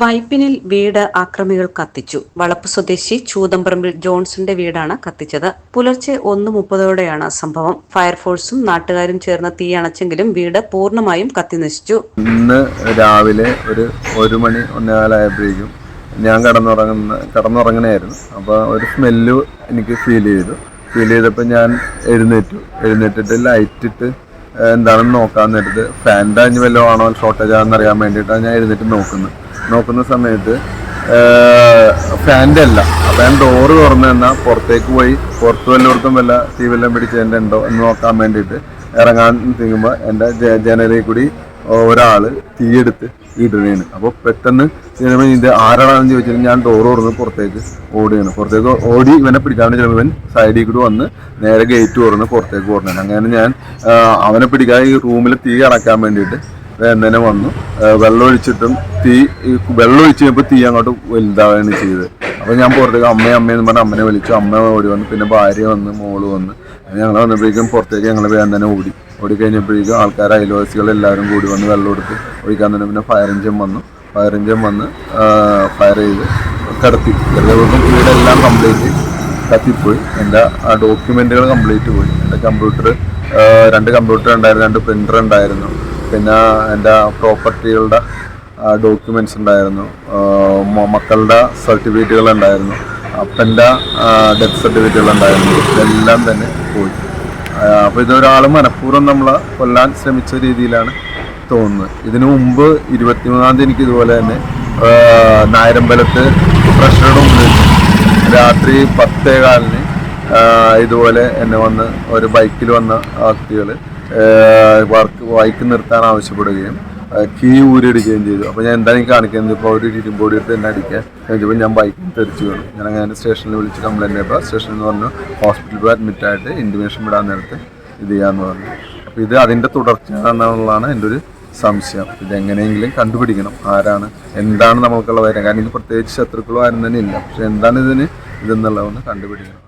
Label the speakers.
Speaker 1: വൈപ്പിനിൽ വീട് ആക്രമികൾ കത്തിച്ചു. വളപ്പ് സ്വദേശി ചൂതമ്പറമ്പിൽ ജോൺസന്റെ വീടാണ് കത്തിച്ചത്. പുലർച്ചെ ഒന്ന് മുപ്പതോടെയാണ് സംഭവം. ഫയർഫോഴ്സും നാട്ടുകാരും ചേർന്ന് തീ അണച്ചെങ്കിലും വീട് പൂർണമായും കത്തിനശിച്ചു.
Speaker 2: ഇന്ന് രാവിലെ ഒരു ഒരു മണി ഒന്നേകാലായപ്പോഴേക്കും ഞാൻ കടന്നുറങ്ങുന്ന കടന്നുറങ്ങണായിരുന്നു അപ്പോൾ ഒരു സ്മെല്ല് എനിക്ക് ഫീൽ ചെയ്തു. ഫീൽ ചെയ്തപ്പോൾ ഞാൻ എഴുന്നേറ്റു. എഴുന്നേറ്റിട്ട് ലൈറ്റിട്ട് എന്താണെന്ന് നോക്കാൻ നേരത്ത് ഫാന്റെ അഞ്ഞ് വല്ലതും ആണോ? ഷോർട്ടേജ് ആണെന്ന് അറിയാൻ വേണ്ടിയിട്ടാണ് ഞാൻ എഴുന്നേറ്റ് നോക്കുന്നത്. നോക്കുന്ന സമയത്ത് ഫാന്റെ അല്ല ഞാൻ ഡോറ് തുറന്നു തന്നാൽ പുറത്തേക്ക് പോയി പുറത്ത് വല്ലയിടത്തും വല്ല തീ വല്ലതും പിടിച്ചതിന്റെ ഉണ്ടോ എന്ന് നോക്കാൻ വേണ്ടിയിട്ട് ഇറങ്ങാൻ തിങ്ങുമ്പോൾ എന്റെ ജനലിൽ കൂടി ഒരാൾ തീയെടുത്ത് ഇടുകയാണ്. അപ്പോൾ പെട്ടെന്ന് ചിലപ്പോൾ ഇത് ആരാണെന്ന് ചോദിച്ചാൽ ഞാൻ ഡോർ തുറന്ന് പുറത്തേക്ക് ഓടുകയാണ്. പുറത്തേക്ക് ഓടി ഇവനെ പിടിക്കാൻ വേണ്ടി ചിലപ്പോൾ ഇവൻ സൈഡിൽ കൂടി വന്ന് നേരെ ഗേറ്റ് തുറന്ന് പുറത്തേക്ക് ഓടുകയാണ് അങ്ങനെ ഞാൻ അവനെ പിടിക്കാൻ ഈ റൂമിൽ തീ അടക്കാൻ വേണ്ടിയിട്ട് വേദന വന്നു. വെള്ളമൊഴിച്ചിട്ടും തീ വെള്ളമൊഴിച്ച് കഴിഞ്ഞപ്പോൾ തീ അങ്ങോട്ട് വലുതാവുകയാണ് ചെയ്തത്. അപ്പോൾ ഞാൻ പുറത്തേക്ക് അമ്മയെ അമ്മയെന്ന് പറഞ്ഞ് അമ്മനെ വിളിച്ചു. അമ്മ ഓടി വന്നു പിന്നെ ഭാര്യ വന്ന് മോൾ വന്ന്. ഞങ്ങൾ വന്നപ്പോഴേക്കും പുറത്തേക്ക് ഞങ്ങൾ വേഗം തന്നെ ഓടി. ഓടി കഴിഞ്ഞപ്പോഴേക്കും ആൾക്കാർ അയൽവാസികൾ എല്ലാവരും കൂടി വന്ന് വെള്ളം എടുത്ത് ഒഴിക്കാൻ തന്നെ പിന്നെ ഫയർ എഞ്ചിൻ വന്നു. ഫയർ എഞ്ചിൻ വന്ന് ഫയർ ചെയ്ത് കിടത്തി. എല്ലാവർക്കും വീടെല്ലാം കംപ്ലീറ്റ് കത്തിപ്പോയി. എന്റെ ആ ഡോക്യുമെന്റുകൾ കംപ്ലീറ്റ് പോയി. എന്റെ കമ്പ്യൂട്ടർ രണ്ട് കമ്പ്യൂട്ടർ ഉണ്ടായിരുന്നു രണ്ട് പ്രിന്റർ ഉണ്ടായിരുന്നു. പിന്നെ എന്റെ പ്രോപ്പർട്ടികളുടെ ഡോക്യുമെന്റ്സ് ഉണ്ടായിരുന്നു. മക്കളുടെ സർട്ടിഫിക്കറ്റുകൾ ഉണ്ടായിരുന്നു. അപ്പന്റെ ഡെത്ത് സർട്ടിഫിക്കറ്റുകൾ ഉണ്ടായിരുന്നു. ഇതെല്ലാം തന്നെ പോയി. അപ്പോൾ ഇതൊരാൾ മനഃപൂർവം നമ്മളെ കൊല്ലാൻ ശ്രമിച്ച രീതിയിലാണ് തോന്നുന്നത്. ഇതിനു മുമ്പ് ഇരുപത്തിമൂന്നാം തീയതി എനിക്ക് ഇതുപോലെ തന്നെ നായരമ്പലത്ത് പ്രഷറുടെ മുമ്പിൽ രാത്രി പത്തേ കാലിന് ഇതുപോലെ എന്നെ വന്ന് ഒരു ബൈക്കിൽ വന്ന വ്യക്തികൾ വർക്ക് ബൈക്ക് നിർത്താൻ ആവശ്യപ്പെടുകയും കീ ഊരിടുകയും ചെയ്തു. അപ്പോൾ ഞാൻ എന്താണ് കാണിക്കുന്നത് ഇപ്പോൾ ഒരു ഇരുമ്പോടി എടുത്ത് തന്നെ അടിക്കാൻ. കഴിഞ്ഞപ്പോൾ ഞാൻ ബൈക്കിൽ തെറിച്ചു വീണു. ഞാൻ അങ്ങനെ സ്റ്റേഷനിൽ വിളിച്ച് കംപ്ലയിന്റ് ചെയ്തപ്പോൾ സ്റ്റേഷനിൽ നിന്ന് പറഞ്ഞു ഹോസ്പിറ്റലിൽ അഡ്മിറ്റ് ആയിട്ട് ഇന്റിമേഷൻ വിടാൻ നേരത്തെ ഇത് ചെയ്യാമെന്ന് പറഞ്ഞു. അപ്പോൾ ഇത് അതിന്റെ തുടർച്ചയാണെന്നുള്ളതാണ് എന്റെ ഒരു സംശയം. ഇതെങ്ങനെയെങ്കിലും കണ്ടുപിടിക്കണം ആരാണ് എന്താണ് നമ്മൾക്കുള്ള വരാൻ കാരണം ഇത് പ്രത്യേകിച്ച് ശത്രുക്കളോ ആരും തന്നെ ഇല്ല. പക്ഷെ എന്താണ് ഇതിന് ഇതെന്നുള്ളതൊന്ന് കണ്ടുപിടിക്കണം.